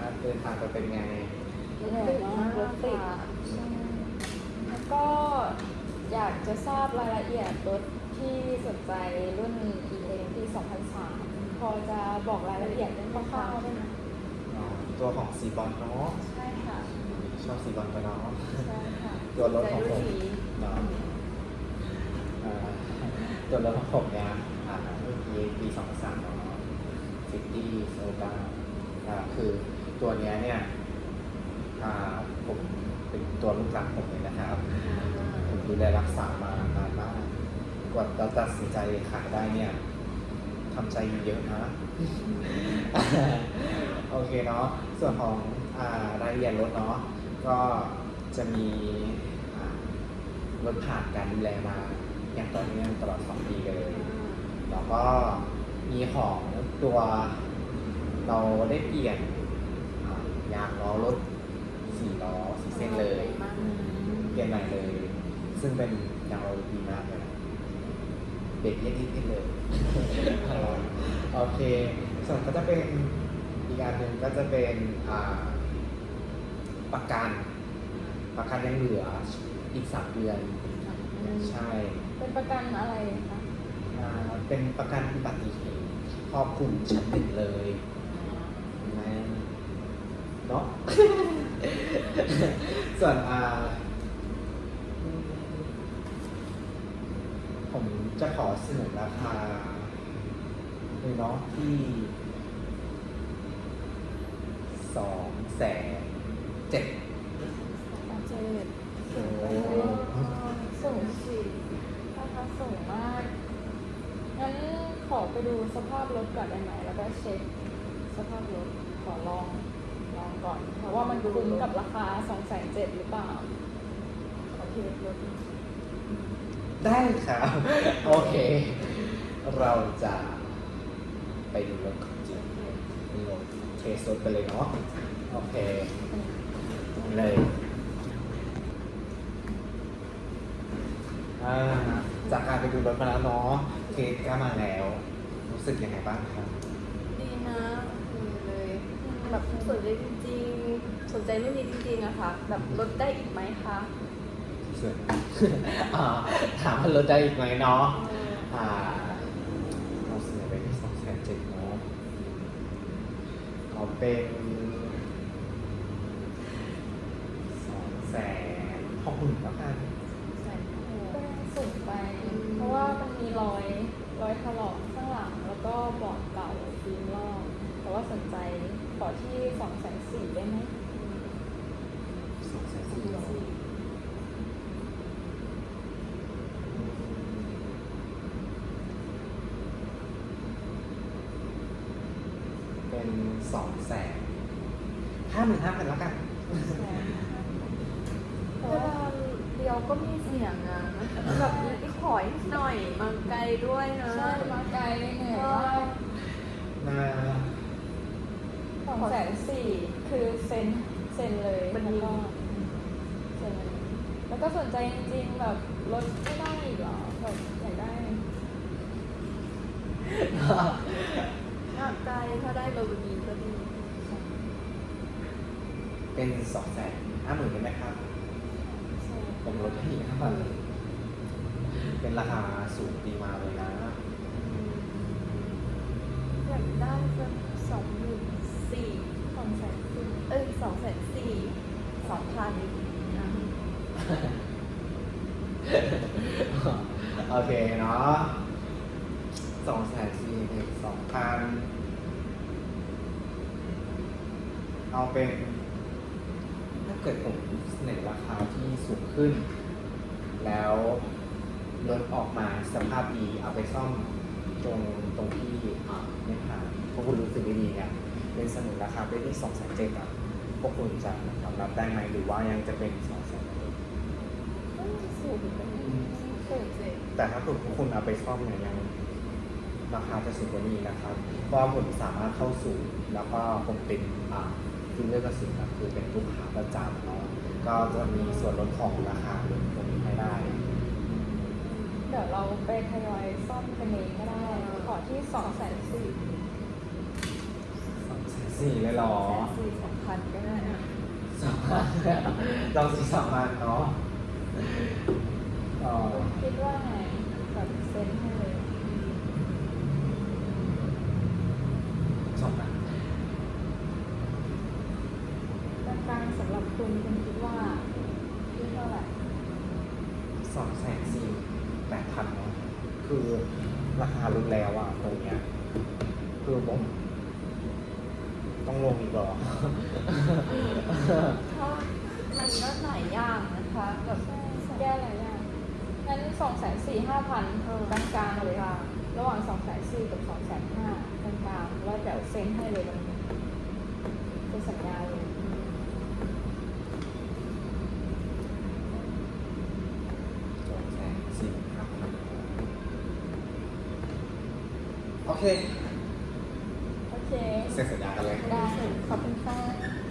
ครับเดินทางไปเป็นไงรถติดติดแล้วก็อยากจะทราบรายละเอียดรถที่สนใจรุ่น e m ปี2003 พอจะบอกรายละเอียดคร่าวๆได้ไหมตัวของสีบอลเนาะใช่ค่ะ ชอบสีบอลไปเนาะใช่ค่ะตัวรถของผมเนาะอ่ตัวรถของผมเนี่ยรุ่น e m ปี2003เนาะซิตี้โซกาคือ ตัวเนี้ยเนี่ยอ่าผมเป็นตัวลูกหลักผมเลยนะครับ ผมดูแลรักษามานานมากกว่าจะตัดสินใจขายได้เนี่ยทำใจอยู่เยอะนะโอเคเนาะส่วนของอารายละเอียดรถเนาะก็จะมีอ่ารถผ่านการดูแลมาอย่างต่อเนื่องตลอด 2 ปีเลยแล้วก็มีของตัวเราได้เปลี่ยนอ่า ยางล้อรถสี่ล้อสี่เส้นเลยอืมเปลี่ยนใหม่เลย ซึ่งเป็นยางล้อรถดีมากเลยนะเบรกเย็นๆเลย โอเค ส่วนก็จะเป็นอีกอันหนึ่งก็จะเป็นอ่าประกัน ประกันยังเหลืออีกสามเดือน ใช่ เป็นประกันอะไรคะอ่าเป็นประกันอุบัติเหตุครอบคลุมชั้นหนึ่งเลยนะ เนาะ ส่วนอ่าผมจะขอเสนอราคาเลยเนาะที่สองแสนเจ็ดอาเจดสูงสิราคาสูงมาก งั้นขอไปดูสภาพรถก่อนได้ไหมแล้วก็เช็คสภาพรถขอลอง ลองก่อนเพราะว่ามันคุ้มกับราคา2องแสนเจ็ดหรือเปล่า โอเครถได้ครับ โอเค เราจะไปดูรถของจริงดูรถเทสรถไปเลยเนาะโอเคเลยอ่าจากการไปดูรถมาแล้วเนาะเคสก็มาแล้ว รู้สึกยังไงบ้างครับ แบบสนใจจริงๆ สนใจรุ่นนี้จริงๆอะค่ะ แบบลดได้อีกไหมคะสวยอ่าถามว่ารถได้อีกไหมเนาะอ่าเราเสนอไปที่สองแสนเจ็ดเนาะเอาเป็นสองแสนหกหมื่นแล้วกันก็ยังสูงไป เพราะว่ามันมีรอยรอยถลอกข้างหลังแล้วก็เบาะเก่าฟิล์มลอก แต่ว่าสนใจขอที่สองแสนสี่ได้ไหมสองแสนสี่ร้อยเป็นสองแสนห้าหมื่นห้าพันแล้วกันเพราะเวว่าลาเดียวก็มีเสียงอะแบบอีกขอยหน่อยมาไกลด้วยนะ ใช่ มาไกลเหนื่อยมากมา สองแสนสี่คือเซ็นเซ็นเลยมันมีแล้วก็เซ็นเลยแล้วก็สนใจจริงๆแบบรถไม่ได้อีกเหรอแบบอยากได้อยากไกลถ้าได้เบอร์บีก็ดีเป็นสองแสนห้าหมื่นได้ไหมครับ ผมลดให้อีกห้าพันเป็นราคาสูงดีมาเลยนะ อยากได้สักสองหมื่นสี่ ส องแสนเอ้ยสองแสนสี่สองพันนะโอเคเนาะสองแสนสี่สองพันเอาเป็น ถ้าเกิดผมเสนอราคาที่สูงขึ้น แล้วรถออกมาสภาพดีเอาไปซ่อมตรงตรงที่ไม่ผ่านพวกคุณรู้สึกไม่ดีเนี่ย เป็นเสนอราคาไปที่สองแสนเจ็ดอะพวกคุณจะยอมรับได้ไหมหรือว่ายังจะเป็นสองแสนเอ้ยสูงเป็นสูงเจ็ดแต่ถ้าคุณพวกคุณเอาไปซ่อมเนี่ยยังราคาจะสูงกว่านี้นะครับเพราะว่าผมสามารถเข้าสู่แล้วก็ผมเป็นอ่าฟิลเลอร์กระสุนนะคือเป็นลูกค้าประจำเนาะก็จะมีส่วนลดของราคาตรงนี้ให้ได้ เดี๋ยวเราไปทยอยซ่อมกันเองก็ได้ขอที่สองแสนสี่ สองแสนสี่เลยเหรอสี่สองพันก็ได้นะสองพันเราสี่สองพันเนาะโออ๋อคุณคิดว่าไงแบบเซ็นให้เลยสองพันกลางๆสำหรับคุณคุณคิดว่าคิดเท่าไหร่สองแสนสี่แปดพันเนาะคือราคารุนแล้วอะตรงเนี้ยคือผม ต้องลงอีกเหรอ เพราะมันก็หลายอย่างนะคะแบบแก้หลายอย่างงั้นสองแสนสี่ห้าพันเออกลางๆเลยค่ะระหว่างสองแสนสี่กับสองแสนห้ากลางๆแล้วเดี๋ยวเซ็นให้เลยวันนี้เป็นสัญญาเลย สองแสนสี่ห้าพันโอเคโอเค เซ็นสัญญากันเลย ได้ ขอบคุณค่ะ